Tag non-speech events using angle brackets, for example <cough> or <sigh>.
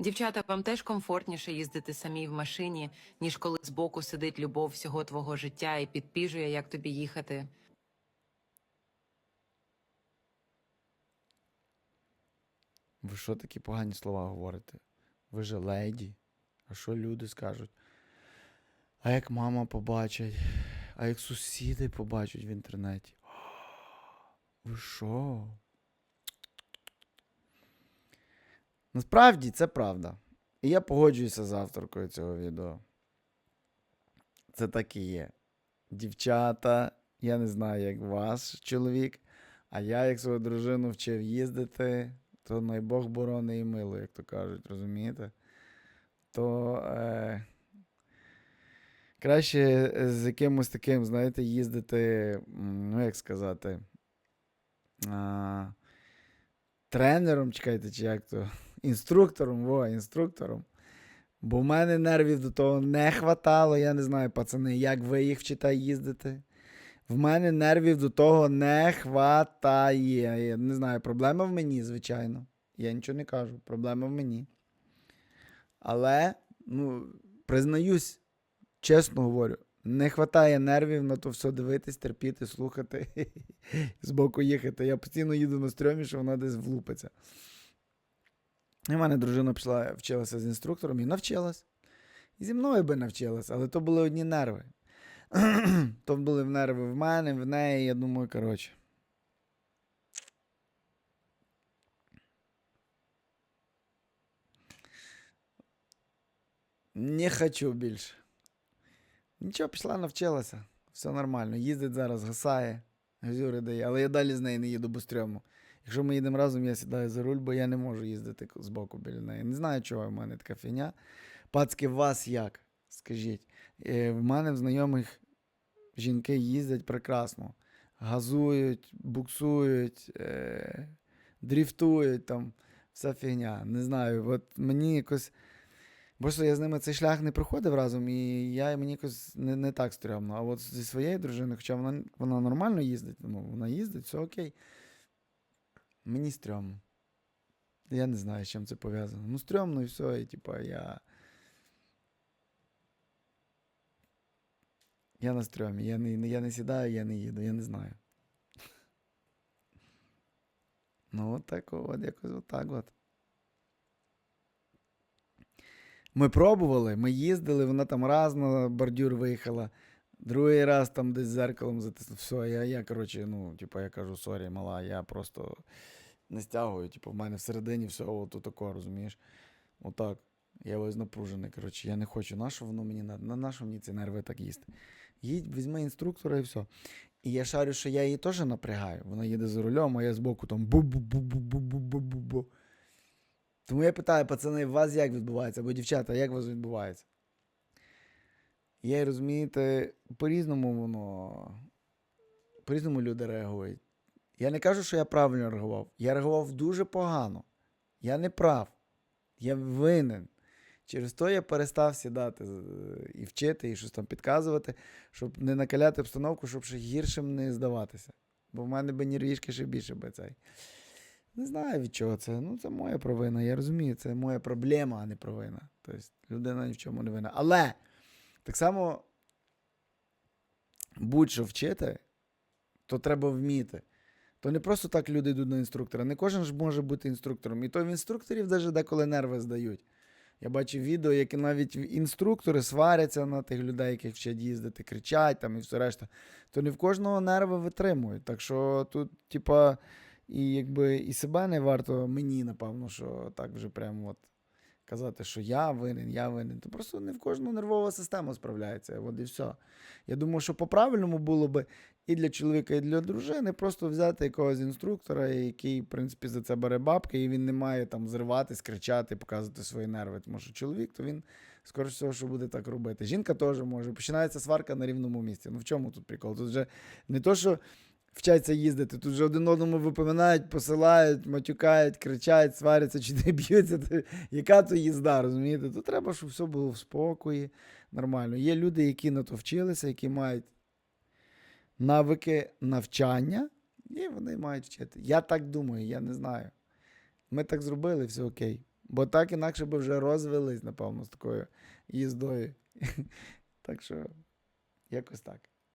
Дівчата, вам теж комфортніше їздити самій в машині, ніж коли збоку сидить любов всього твого життя і підпіжує, як тобі їхати. Ви що такі погані слова говорите? Ви же леді. А що люди скажуть? А як мама побачить, а як сусіди побачать в інтернеті? <gasps> Ви що? Насправді це правда. І я погоджуюся з авторкою цього відео. Це так і є. Дівчата, я не знаю, як ваш чоловік, а я, як свою дружину вчив їздити, то най Бог борони і мило, як то кажуть, розумієте? То е, краще з якимось таким, знаєте, їздити, ну як сказати, а, тренером, чекайте, чи як то, інструктором, во, інструктором. Бо в мене нервів до того не хватало. Я не знаю, пацани, як ви їх вчите їздити. В мене нервів до того не хватає. Я не знаю, проблема в мені, звичайно. Я нічого не кажу. Проблема в мені. Але, ну, признаюсь, чесно говорю, не вистачає нервів на то все дивитись, терпіти, слухати, <laughs> збоку їхати. Я постійно їду на стрьомі, що вона десь влупиться. І в мене дружина пішла, вчилася з інструктором і навчилась. І зі мною би навчилась, але то були одні нерви. <clears throat> то були нерви в мене, в неї, я думаю, коротше. Не хочу більше. Нічого, пішла, навчилася. Все нормально. Їздить зараз, гасає, газюри дає, але я далі з нею не їду, бо стрьому. Якщо ми їдемо разом, я сідаю за руль, бо я не можу їздити к- збоку біля неї. Не знаю, чого в мене така фігня. Пацки, вас як? Скажіть. Е, в мене в знайомих жінки їздять прекрасно. Газують, буксують, е, дріфтують там, вся фігня. Не знаю. От мені якось. Просто я з ними цей шлях не проходив разом, і я мені якось не, не так стрьомно. А от зі своєю дружиною, хоча вона, вона нормально їздить, ну, вона їздить, все окей. Мені стрьомно. Я не знаю, з чим це пов'язано. Ну, стрьомно і все, і типа я. Я на стрьомі. Я не, я не сідаю, я не їду, я не знаю. <laughs> Ну, от так, от якось отак от. Ми пробували, ми їздили, вона там раз на бордюр виїхала, другий раз там десь зеркалом затиснула. Все, я, я коротше, ну, типу, я кажу, сорі, мала, я просто не стягую. Типу, в мене всередині все от тако, розумієш? Отак. Я весь напружений. Коротше, я не хочу, на що воно мені на, на що мені ці нерви так їсти. Їдь, візьми інструктора і все. І я шарю, що я її теж напрягаю. Вона їде за рулем, а я збоку там бу-бу-бу-бу-бу-бу-бу-бу. Тому я питаю, пацани, у вас як відбувається? Або дівчата, як у вас відбувається? Я розумієте, по-різному воно. По-різному люди реагують. Я не кажу, що я правильно реагував. Я реагував дуже погано. Я не прав. Я винен. Через то я перестав сідати і вчити, і щось там підказувати, щоб не накаляти обстановку, щоб ще гіршим не здаватися. Бо в мене би нервішки ще більше би цей. Не знаю від чого це. Ну, це моя провина. Я розумію, це моя проблема, а не провина. Тобто людина ні в чому не винна. Але так само будь-що вчити, то треба вміти. То не просто так люди йдуть на інструктора. Не кожен ж може бути інструктором. І то в інструкторів навіть деколи нерви здають. Я бачив відео, які навіть інструктори сваряться на тих людей, яких вчать їздити, кричать там і все решта. То не в кожного нерви витримують. Так що тут, типа, і якби і себе не варто мені, напевно, що так вже прямо от казати, що я винен, я винен. То просто не в кожну нервова система справляється. От і все. Я думаю, що по-правильному було би і для чоловіка, і для дружини просто взяти якогось інструктора, який, в принципі, за це бере бабки, і він не має там зриватись, кричати, показувати свої нерви. Тому що чоловік, то він, скоріш всього, що буде так робити. Жінка теж може. Починається сварка на рівному місці. Ну в чому тут прикол? Тут вже не то, що вчаться їздити, тут вже один одному випоминають, посилають, матюкають, кричать, сваряться чи не б'ються. То Яка то їзда, розумієте? Тут треба, щоб все було в спокої, нормально. Є люди, які на то вчилися, які мають навики навчання, і вони мають вчити. Я так думаю, я не знаю. Ми так зробили, все окей. Бо так інакше би вже розвелись, напевно, з такою їздою. <laughs> Так що, якось так.